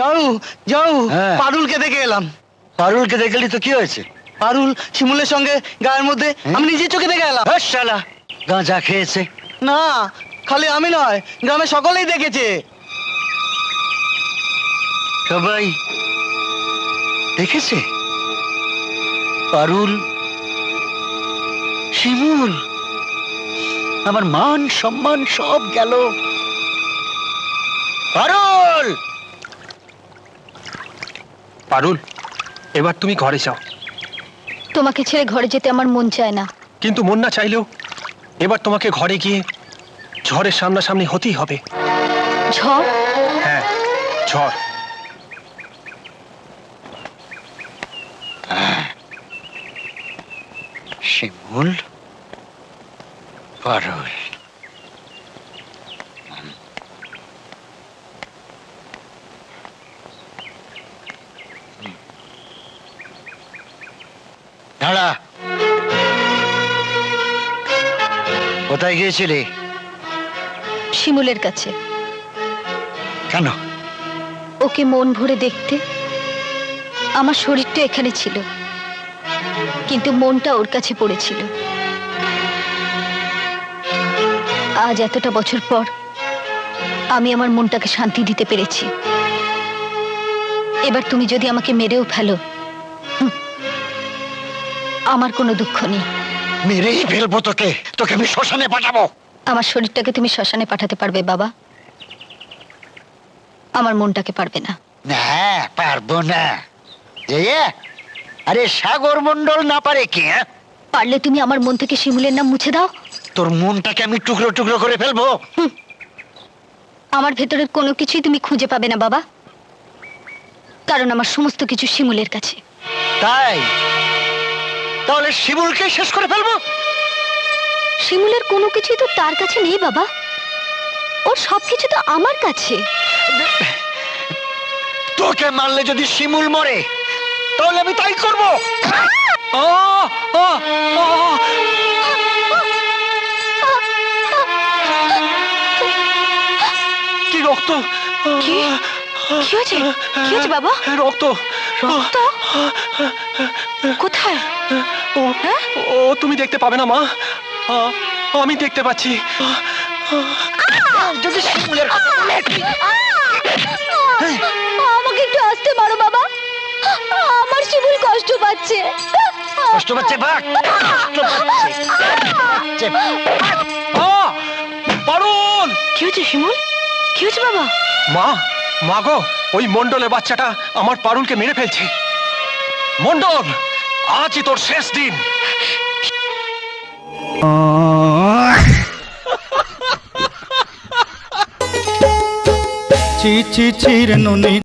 যাও যাও হ্যাঁ। পারুলকে দেখে এলাম। পারুলকে দেখলি তো কি হয়েছে? পারুল শিমুলের সঙ্গে গায়ের মধ্যে আমি নিজের চোখে দেখে এলাম। শালা। গাঁজা খেয়েছে। না খালি আমি নয় গ্রামে সকলেই দেখেছে। সবাই দেখেছে? পারুল শিমুল আমার মান সম্মান সব গেল। পারুল! পারুল এবার তুমি ঘরে যাও। তোমাকে ছেড়ে ঘরে যেতে আমার মন চায় না। কিন্তু মন না চাইলেও এবার তোমাকে ঘরে গিয়ে ঝড়ের সামনাসামনি হতেই হবে। ঝড়? হ্যাঁ ঝড়। শিমুল পারুল। দাঁড়া। কোথায় গিয়েছিলি? শিমুলের কাছে। কেন? ওকে মন ভরে দেখতে আমার শরীরটা এখানে ছিল কিন্তু মনটা ওর কাছে পড়েছিল। আজ এতটা বছর পর আমি আমার মনটাকে শান্তি দিতে পেরেছি। এবার তুমি যদি আমাকে মেরেও ফেলো আমার কোনো দুঃখ নেই। মেরেই ফেলব তোকে। তোকে আমি শ্মশানে পাঠাবো। আমার শরীরটাকে তুমি শ্মশানে পাঠাতে পারবে বাবা। আমার মনটাকে পারবে না। না পারব না। আরে সাগর মন্ডল না পারে কি হ্যাঁ? পারলে তুমি আমার মন থেকে শিমুলের নাম মুছে দাও। তোর মনটাকে আমি টুকরো টুকরো করে ফেলব। আমার ভেতরের কোনো কিছুই তুমি খুঁজে পাবে না বাবা। কারণ আমার সমস্ত কিছু শিমুলের কাছে। তাই? তাহলে শিমুলকে শেষ করে ফেলব? শিমুলের কোনো কিছুই তো তার কাছে নেই বাবা। ওর সব কিছু তো আমার কাছে। তোকে মারলে যদি শিমুল মরে তাহলে আমি তাই করব। কি রক্ত? কি? কি হয়েছে? কি হয়েছে বাবা? রক্ত। রক্ত কোথায়? ও হ্যাঁ? ও তুমি দেখতে পাবে না মা। আমি দেখতে পাচ্ছি। যদি শিমুলের কথা বলে আমাকে একটু আসতে পারো বাবা। আমার শিমুল কষ্ট পাচ্ছে। কষ্ট পাচ্ছে বাঘ। কষ্ট পাচ্ছে। আ, পারুল কি হয়েছে শিমুল? কি হয়েছে বাবা? মা মা গো, ওই মন্ডলের বাচ্চাটা আমার পারুলকে মেরে ফেলছে। মন্ডল আজই তোর শেষ দিন। চি চি চির নুনি।